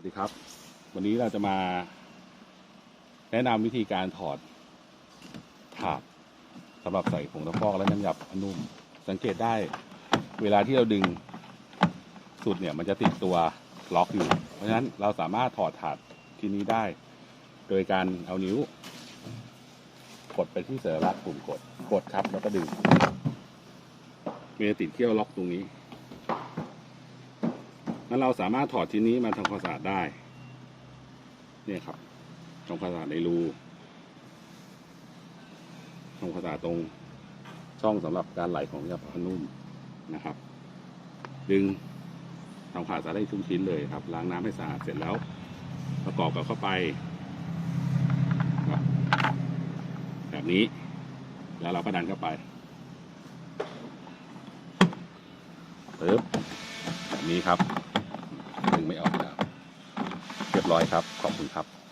วัสดีครับ วันนี้เราจะมา แนะนำวิธีการถอดถาดสำหรับใส่ผงตะฟอกและน้ำยาผ้านุ่ม สังเกตได้ เวลาที่เราดึงสุดเนี่ย มันจะติดตัวล็อกอยู่ เพราะฉะนั้นเราสามารถถอดถาดที่นี้ได้ โดยการเอานิ้ว กดไปที่สัญลักษณ์ปุ่มกด กดครับแล้วก็ดึงมันจะติดเขี้ยวล็อกตรงนี้ นั้นเราสามารถถอดชิ้นนี้มาทำความสะอาดได้ เนี่ยครับทำความสะอาดในรูทำความสะอาดตรงช่องสำหรับการไหลของยาผ้านุ่มนะครับ ดึงทำความสะอาดได้ทุกชิ้นเลยครับ ล้างน้ำให้สะอาดเสร็จแล้ว ประกอบกับเข้าไปแบบนี้ แล้วเราก็ดันเข้าไปปึ๊บแบบนี้ครับ ร้อยครับ ขอบคุณครับ